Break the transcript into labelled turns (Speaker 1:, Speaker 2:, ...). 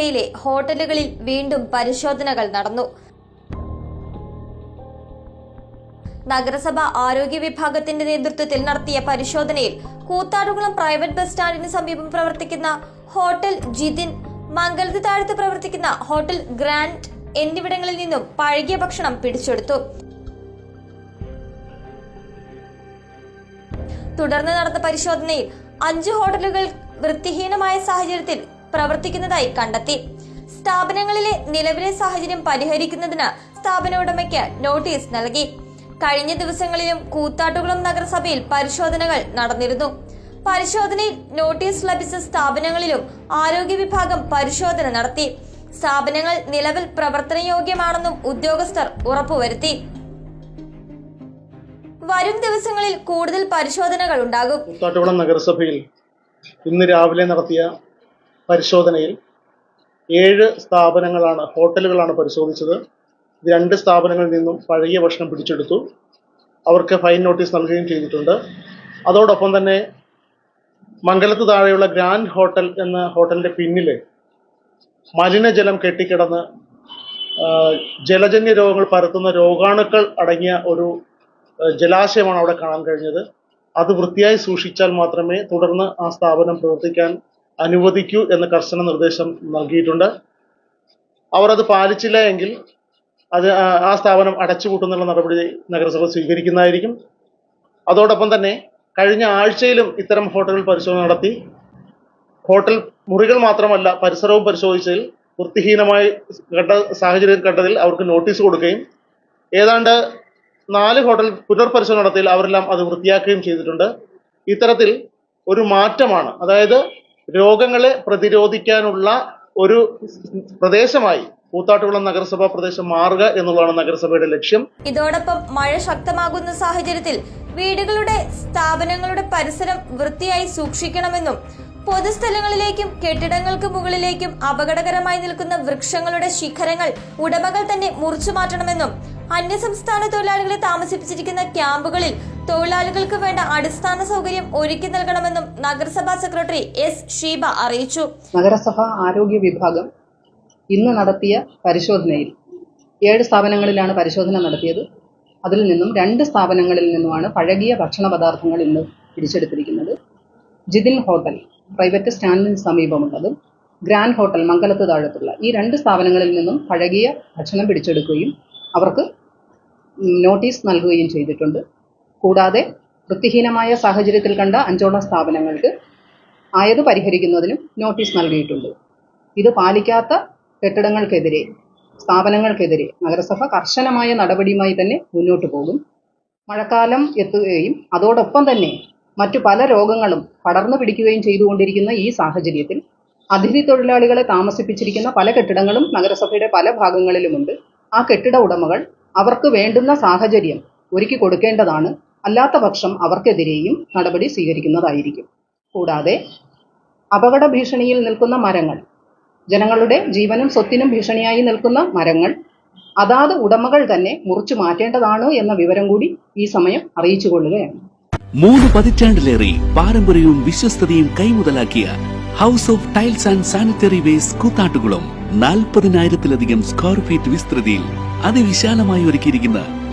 Speaker 1: നഗരസഭയിലെ ഹോട്ടലുകളിൽ വീണ്ടും പരിശോധനകൾ നടന്നു. നഗരസഭ ആരോഗ്യ വിഭാഗത്തിന്റെ നേതൃത്വത്തിൽ നടത്തിയ പരിശോധനയിൽ കൂത്താടുകുളം പ്രൈവറ്റ് ബസ് സ്റ്റാൻഡിന് സമീപം പ്രവർത്തിക്കുന്ന ഹോട്ടൽ ജിതിൻ മംഗലത്ത് താഴത്ത് പ്രവർത്തിക്കുന്ന ഹോട്ടൽ ഗ്രാൻഡ് എന്നിവിടങ്ങളിൽ നിന്നും പഴകിയ ഭക്ഷണം പിടിച്ചെടുത്തു. തുടർന്ന് നടന്ന പരിശോധനയിൽ അഞ്ച് ഹോട്ടലുകൾ വൃത്തിഹീനമായ സാഹചര്യത്തിൽ പ്രവർത്തിക്കുന്നതായി കണ്ടെത്തി. സ്ഥാപനങ്ങളിലെ നിലവിലെ സാഹചര്യം പരിഹരിക്കുന്നതിന് സ്ഥാപന ഉടമയ്ക്ക് നോട്ടീസ് നൽകി. കഴിഞ്ഞ ദിവസങ്ങളിലും കൂത്താട്ടുകുളം നഗരസഭയിൽ പരിശോധനകൾ നടന്നിരുന്നു. പരിശോധനയിൽ നോട്ടീസ് ലഭിച്ച സ്ഥാപനങ്ങളിലും ആരോഗ്യ വിഭാഗം പരിശോധന നടത്തി. സ്ഥാപനങ്ങൾ നിലവിൽ പ്രവർത്തനയോഗ്യമാണെന്നും ഉദ്യോഗസ്ഥർ ഉറപ്പുവരുത്തി. വരും ദിവസങ്ങളിൽ കൂടുതൽ പരിശോധനകൾ ഉണ്ടാകും.
Speaker 2: നഗരസഭയിൽ ഇന്ന് രാവിലെ നടത്തിയ പരിശോധനയിൽ ഏഴ് സ്ഥാപനങ്ങളാണ് ഹോട്ടലുകളാണ് പരിശോധിച്ചത്. രണ്ട് സ്ഥാപനങ്ങളിൽ നിന്നും പഴകിയ ഭക്ഷണം പിടിച്ചെടുത്തു. അവർക്ക് ഫൈൻ നോട്ടീസ് നൽകുകയും ചെയ്തിട്ടുണ്ട്. അതോടൊപ്പം തന്നെ മംഗലത്ത് താഴെയുള്ള ഗ്രാൻഡ് ഹോട്ടൽ എന്ന ഹോട്ടലിന്റെ പിന്നിൽ മലിനജലം കെട്ടിക്കിടന്ന് ജലജന്യ രോഗങ്ങൾ പരത്തുന്ന രോഗാണുക്കൾ അടങ്ങിയ ഒരു ജലാശയമാണ് അവിടെ കാണാൻ കഴിഞ്ഞത്. അത് വൃത്തിയായി സൂക്ഷിച്ചാൽ മാത്രമേ തുടർന്ന് ആ സ്ഥാപനം പ്രവർത്തിക്കാൻ അനുവദിക്കൂ എന്ന് കർശന നിർദ്ദേശം നൽകിയിട്ടുണ്ട്. അവർ അത് പാലിച്ചില്ല എങ്കിൽ അത് ആ- സ്ഥാപനം അടച്ചുപൂട്ടുന്നുള്ള നടപടി നഗരസഭ സ്വീകരിക്കുന്നതായിരിക്കും. അതോടൊപ്പം തന്നെ കഴിഞ്ഞ ആഴ്ചയിലും ഇത്തരം ഹോട്ടലുകൾ പരിശോധന നടത്തി. ഹോട്ടൽ മുറികൾ മാത്രമല്ല പരിസരവും പരിശോധിച്ചതിൽ വൃത്തിഹീനമായി കണ്ട സാഹചര്യം കണ്ടതിൽ അവർക്ക് നോട്ടീസ് കൊടുക്കുകയും ഏതാണ്ട് നാല് ഹോട്ടൽ പുനർപരിശോധന നടത്തിയിൽ അവരെല്ലാം അത് വൃത്തിയാക്കുകയും ചെയ്തിട്ടുണ്ട്. ഇത്തരത്തിൽ ഒരു മാറ്റമാണ്. അതായത് രോഗങ്ങളെ പ്രതിരോധിക്കാനുള്ള ഒരു പ്രദേശമായി കൂത്താട്ടുകുളം നഗരസഭാ പ്രദേശം മാറുക എന്നുള്ളതാണ് നഗരസഭയുടെ ലക്ഷ്യം.
Speaker 1: ഇതോടൊപ്പം മഴ ശക്തമാകുന്ന സാഹചര്യത്തിൽ വീടുകളുടെ സ്ഥാപനങ്ങളുടെ പരിസരം വൃത്തിയായി സൂക്ഷിക്കണമെന്നും പൊതുസ്ഥലങ്ങളിലേക്കും കെട്ടിടങ്ങൾക്ക് മുകളിലേക്കും അപകടകരമായി നിൽക്കുന്ന വൃക്ഷങ്ങളുടെ ശിഖരങ്ങൾ ഉടമകൾ തന്നെ മുറിച്ചു മാറ്റണമെന്നും അന്യസംസ്ഥാന തൊഴിലാളികളെ താമസിപ്പിച്ചിരിക്കുന്ന ക്യാമ്പുകളിൽ തൊഴിലാളികൾക്ക് വേണ്ട അടിസ്ഥാന സൗകര്യം ഒരുക്കി നൽകണമെന്നും നഗരസഭാ സെക്രട്ടറി എസ് ഷീബ അറിയിച്ചു.
Speaker 3: നഗരസഭാ ആരോഗ്യ വിഭാഗം ഇന്ന് നടത്തിയ പരിശോധനയിൽ ഏഴ് സ്ഥാപനങ്ങളിലാണ് പരിശോധന നടത്തിയത്. അതിൽ നിന്നും രണ്ട് സ്ഥാപനങ്ങളിൽ നിന്നുമാണ് പഴകിയ ഭക്ഷണ പദാർത്ഥങ്ങൾ ഇന്ന് പിടിച്ചെടുത്തിരിക്കുന്നത്. ജിതിൻ ഹോട്ടൽ പ്രൈവറ്റ് സ്റ്റാൻഡിന് സമീപമുള്ളതും. ഗ്രാൻഡ് ഹോട്ടൽ മംഗലത്ത് താഴത്തുള്ള ഈ രണ്ട് സ്ഥാപനങ്ങളിൽ നിന്നും പഴകിയ ഭക്ഷണം പിടിച്ചെടുക്കുകയും അവർക്ക് നോട്ടീസ് നൽകുകയും ചെയ്തിട്ടുണ്ട്. കൂടാതെ വൃത്തിഹീനമായ സാഹചര്യത്തിൽ കണ്ട അഞ്ചോളം സ്ഥാപനങ്ങൾക്ക് ആയത് പരിഹരിക്കുന്നതിനും നോട്ടീസ് നൽകിയിട്ടുണ്ട്. ഇത് പാലിക്കാത്ത കെട്ടിടങ്ങൾക്കെതിരെ സ്ഥാപനങ്ങൾക്കെതിരെ നഗരസഭ കർശനമായ നടപടിയുമായി തന്നെ മുന്നോട്ട് പോകും. മഴക്കാലം എത്തുകയും അതോടൊപ്പം തന്നെ മറ്റു പല രോഗങ്ങളും പടർന്നു പിടിക്കുകയും ചെയ്തുകൊണ്ടിരിക്കുന്ന ഈ സാഹചര്യത്തിൽ അതിഥി തൊഴിലാളികളെ താമസിപ്പിച്ചിരിക്കുന്ന പല കെട്ടിടങ്ങളും നഗരസഭയുടെ പല ഭാഗങ്ങളിലുമുണ്ട്. ആ കെട്ടിട ഉടമകൾ അവർക്ക് വേണ്ടുന്ന സാഹചര്യം ഒരുക്കി കൊടുക്കേണ്ടതാണ്. അല്ലാത്ത പക്ഷം അവർക്കെതിരെയും നടപടി സ്വീകരിക്കുന്നതായിരിക്കും. കൂടാതെ അപകട ഭീഷണിയിൽ നിൽക്കുന്ന മരങ്ങൾ ജനങ്ങളുടെ ജീവനും സ്വത്തിനും ഭീഷണിയായി നിൽക്കുന്ന മരങ്ങൾ അതാത് ഉടമകൾ തന്നെ മുറിച്ചു മാറ്റേണ്ടതാണ് എന്ന വിവരം കൂടി ഈ സമയം അറിയിച്ചു കൊള്ളുകയാണ്
Speaker 4: മൂന്ന് പതിറ്റാണ്ടിലേറെ പാരമ്പര്യവും വിശ്വസ്തതയും കൈമുതലാക്കിയ house of tiles and sanitary waste Koothattukulam നാൽപ്പതിനായിരത്തിലധികം സ്ക്വയർ ഫീറ്റ് വിസ്തൃതിയിൽ അതിവിശാലമായി ഒരുക്കിയിരിക്കുന്ന